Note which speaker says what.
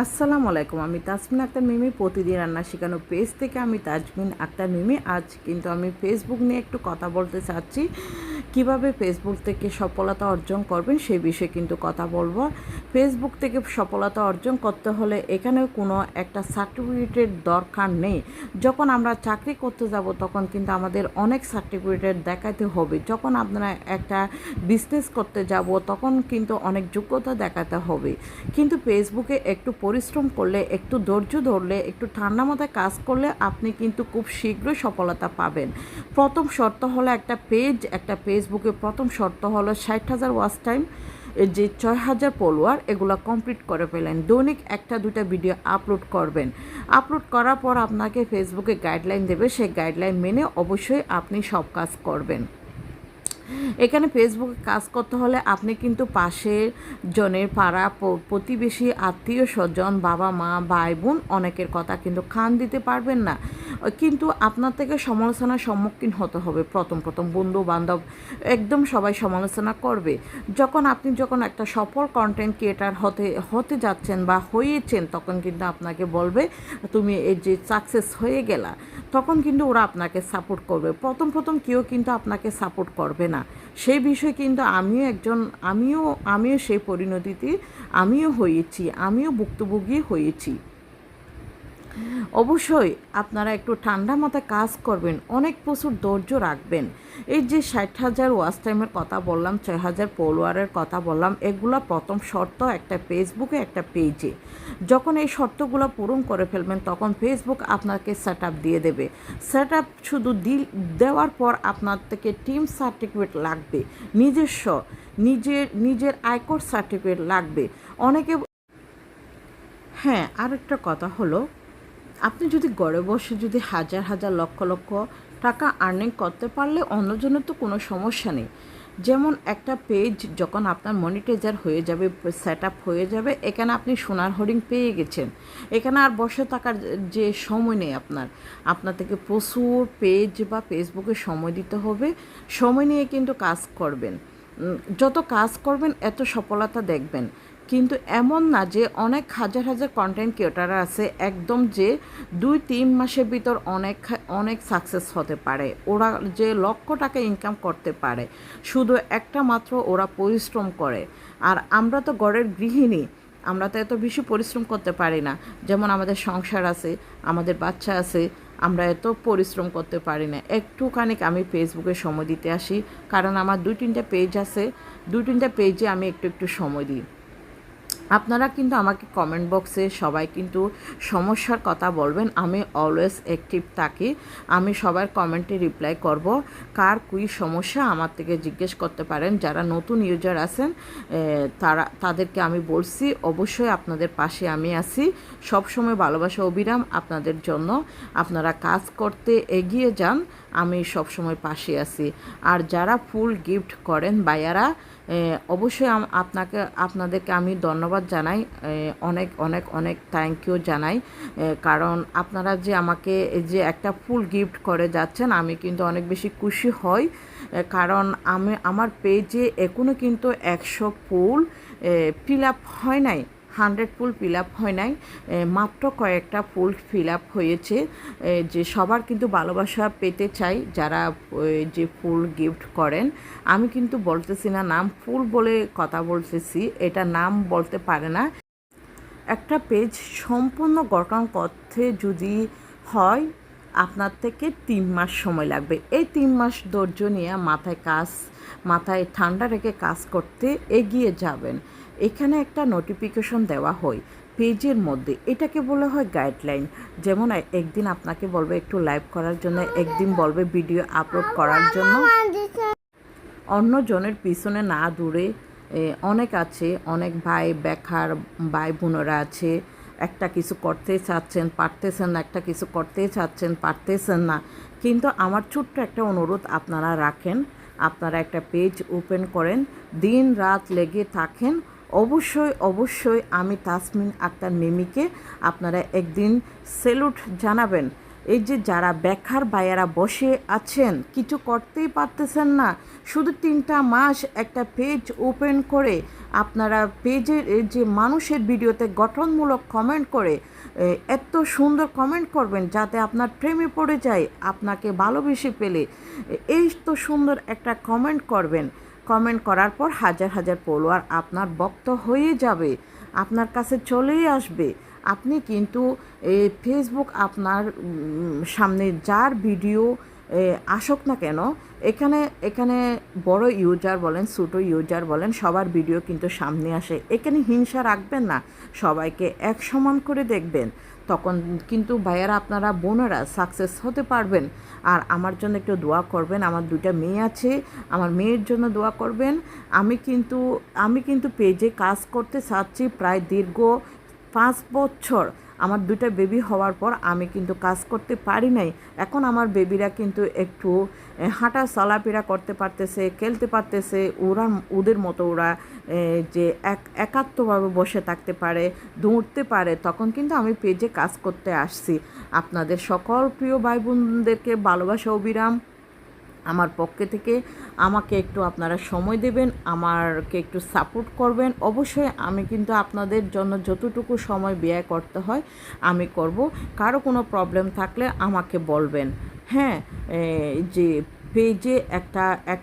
Speaker 1: আসসালামু আলাইকুম, আমি তাজমিন আক্তার মিমি। প্রতিদিন রান্না শেখানো পেজ থেকে আমি তাজমিন আক্তার মিমি। আজ কিন্তু আমি ফেসবুক নিয়ে একটু কথা বলতে চাচ্ছি। কীভাবে ফেসবুক থেকে সফলতা অর্জন করবেন সেই বিষয়ে কিন্তু কথা বলব। ফেসবুক থেকে সফলতা অর্জন করতে হলে এখানেও কোনো একটা সার্টিফিকেটের দরকার নেই। যখন আমরা চাকরি করতে যাব তখন কিন্তু আমাদের অনেক সার্টিফিকেট দেখাতে হবে। যখন আপনারা একটা বিজনেস করতে যাব তখন কিন্তু অনেক যোগ্যতা দেখাতে হবে। কিন্তু ফেসবুকে একটু পরিশ্রম করলে, একটু ধৈর্য ধরলে, একটু ঠান্ডা মাথায় কাজ করলে আপনি কিন্তু খুব শীঘ্রই সফলতা পাবেন। প্রথম শর্ত হলো একটা পেজ একটা ফেসবুকে প্রথম শর্ত হলো ষাট হাজার ওয়াচ টাইম এর যে ছয় হাজার ফলোয়ার, এগুলো কমপ্লিট করে ফেলেন। দৈনিক একটা দুটা ভিডিও আপলোড করবেন। আপলোড করার পর আপনাকে ফেসবুকে গাইডলাইন দেবে। সেই গাইডলাইন মেনে অবশ্যই আপনি সব কাজ করবেন। এখানে ফেসবুকে কাজ করতে হলে আপনি কিন্তু পাশের জনের পাড়া প্রতিবেশী, আত্মীয় স্বজন, বাবা মা, ভাই বোন অনেকের কথা কিন্তু খান দিতে পারবেন না। কিন্তু আপনার থেকে সমালোচনার সম্মুখীন হতে হবে প্রথম প্রথম বন্ধু বান্ধব একদম সবাই সমালোচনা করবে। যখন আপনি যখন একটা সফল কন্টেন্ট ক্রিয়েটার হতে হতে যাচ্ছেন বা হয়েছেন, তখন কিন্তু আপনাকে বলবে, তুমি এই যে সাকসেস হয়ে গেলা। তখন কিন্তু ওরা আপনাকে সাপোর্ট করবে। প্রথম প্রথম কেউ কিন্তু আপনাকে সাপোর্ট করবে না। সেই বিষয়ে কিন্তু আমিও একজন, আমিও আমিও সেই পরিণতিতে আমিও হয়েছি, আমিও ভুক্তভোগী হয়েছি। অবশ্যই আপনারা একটু ঠান্ডা মাথায় কাজ করবেন, অনেক প্রচুর ধৈর্য রাখবেন। এই যে ষাট হাজার ওয়াচ টাইমের কথা বললাম, ছয় হাজার ফলোয়ারের কথা বললাম, এগুলো প্রথম শর্ত একটা ফেসবুকে একটা পেজে। যখন এই শর্তগুলো পূরণ করে ফেলবেন, তখন ফেসবুক আপনাকে সেট দিয়ে দেবে। সেট শুধু দিল, দেওয়ার পর আপনার থেকে টিম সার্টিফিকেট লাগবে, নিজস্ব নিজের নিজের আয়কর সার্টিফিকেট লাগবে। অনেকে হ্যাঁ আরেকটা কথা হলো আপনি যদি গড়ে বসে যদি হাজার হাজার লক্ষ লক্ষ টাকা আর্নিং করতে পারলে অন্যজনের তো কোনো সমস্যা নেই। যেমন একটা পেজ যখন আপনার মনিটাইজার হয়ে যাবে সেট আপ হয়ে যাবে, এখানে আপনি সোনার হরিং পেয়ে গেছেন। এখানে আর বসে থাকার যে সময় নেই আপনার। আপনার থেকে প্রচুর পেজ বা ফেসবুকে সময় দিতে হবে। সময় নিয়ে কিন্তু কাজ করবেন। যত কাজ করবেন, এত সফলতা দেখবেন। কিন্তু এমন না যে অনেক হাজার হাজার কন্টেন্ট ক্রিয়েটার আছে একদম যে দুই তিন মাসের ভিতর অনেক অনেক সাকসেস হতে পারে। ওরা যে লক্ষ টাকা ইনকাম করতে পারে, শুধু একটা মাত্র ওরা পরিশ্রম করে। আর আমরা তো ঘরের গৃহিণী, আমরা তো এত বেশি পরিশ্রম করতে পারি না। যেমন আমাদের সংসার আছে, আমাদের বাচ্চা আছে, আমরা এত পরিশ্রম করতে পারি না। একটুখানি আমি ফেসবুকে সময় দিতে আসি, কারণ আমার দুই তিনটা পেজ আছে, দুই তিনটা পেজে আমি একটু একটু সময় দিই। আপনারা কিন্তু আমাকে কমেন্ট বক্সে সবাই কিন্তু সমস্যার কথা বলবেন। আমি অলওয়েজ অ্যাক্টিভ থাকি। আমি সবার কমেন্টে রিপ্লাই করব। কার কুই সমস্যা আমার থেকে জিজ্ঞেস করতে পারেন। যারা নতুন ইউজার আছেন তারা তাদেরকে আমি বলছি অবশ্যই আপনাদের পাশে আমি আছি। সবসময় ভালোবাসা অবিরাম আপনাদের জন্য। আপনারা কাজ করতে এগিয়ে যান আমি সবসময় পাশে আছি। আর যারা ফুল গিফট করেন বায়ারা এ, অবশ্যই আপনাকে আপনাদেরকে আমি ধন্যবাদ জানাই অনেক অনেক অনেক থ্যাংক ইউ জানাই কারণ আপনারা যে আমাকে যে একটা ফুল গিফট করে যাচ্ছেন, আমি কিন্তু অনেক বেশি খুশি হই কারণ আমি, আমার পেজে এখনও কিন্তু একশো ফুল ফিল আপ হয় নাই। হান্ড্রেড ফুল ফিল আপ হয় নাই। মাত্র কয়েকটা ফুল ফিল আপ হয়েছে। যে সবার কিন্তু ভালোবাসা পেতে চাই যারা যে ফুল গিফট করেন। আমি কিন্তু বলতেছি না নাম, ফুল বলে কথা বলতেছি, এটা নাম বলতে পারে না। একটা পেজ সম্পূর্ণ গঠন করতে যদি হয় আপনার থেকে তিন মাস সময় লাগবে। এই তিন মাস ধৈর্য নিয়ে মাথায় কাজ, মাথায় ঠান্ডা রেখে কাজ করতে এগিয়ে যাবেন। এখানে একটা নোটিফিকেশন দেওয়া হয় পেজের মধ্যে। এটাকে বলা হয় গাইডলাইন যেমন একদিন আপনাকে বলবে একটু লাইভ করার জন্য, একদিন বলবে ভিডিও আপলোড করার জন্য। অন্য জনের পিছনে না দূরে অনেক আছে, অনেক ভাই বেকার ভাই বোনেরা আছে। একটা কিছু করতে চাচ্ছেন, পারতেছেন না, একটা কিছু করতে চাচ্ছেন, পারতেছেন না। কিন্তু আমার ছোট্ট একটা অনুরোধ আপনারা রাখেন, আপনারা একটা পেজ ওপেন করেন, দিন রাত লেগে থাকেন। অবশ্যই অবশ্যই আমি তাসমিন আক্তার মিমিকে আপনারা একদিন সেলুট জানাবেন। এই যে যারা বেকার বায়েরা বসে আছেন, কিছু করতেই পারতেছেন না। শুধু তিনটা মাস একটা পেজ ওপেন করে আপনারা পেজের যে মানুষের ভিডিওতে গঠনমূলক কমেন্ট করে এত সুন্দর কমেন্ট করবেন যাতে আপনার প্রেমে পড়ে যায়, আপনাকে ভালোবেসে পেলে। এই তো সুন্দর একটা কমেন্ট করবেন। কমেন্ট করার পর হাজার হাজার ফলোয়ার আপনার বক্ত হয়ে যাবে, আপনার কাছে চলেই আসবে। আপনি কিন্তু ফেসবুক আপনার সামনে যার ভিডিও আসুক না কেন, এখানে এখানে বড় ইউজার বলেন, ছোটো ইউজার বলেন, সবার ভিডিও কিন্তু সামনে আসে। এখানে হিংসা রাখবেন না, সবাইকে এক সমান করে দেখবেন। তখন কিন্তু ভাইয়ারা, আপনারা, বোনেরা সাকসেস হতে পারবেন। আর আমার জন্য একটু দোয়া করবেন, আমার দুইটা মেয়ে আছে, আমার মেয়ের জন্য দোয়া করবেন। আমি কিন্তু আমি কিন্তু পেজে কাজ করতে চাচ্ছি প্রায় দীর্ঘ পাঁচ বছর আমার দুইটা বেবি হওয়ার পর আমি কিন্তু কাজ করতে পারি নাই। এখন আমার বেবিরা কিন্তু একটু হাঁটা চলাফেরা করতে পারতেছে, খেলতে পারতেছে, ওরা, ওদের মতো ওরা যে এক, একাত্মভাবে বসে থাকতে পারে, দৌড়তে পারে, তখন কিন্তু আমি পেজে কাজ করতে আসছি। আপনাদের সকল প্রিয় ভাই বোনদেরকে ভালোবাসা অবিরাম আমার পক্ষে থেকে আমাকে একটু আপনারা সময় দেবেন, আমারকে একটু সাপোর্ট করবেন। অবশ্যই আমি কিন্তু আপনাদের জন্য যতটুকু সময় ব্যয় করতে হয়, আমি করব। কারও কোনো প্রবলেম থাকলে আমাকে বলবেন। হ্যাঁ যে পেজে একটা এক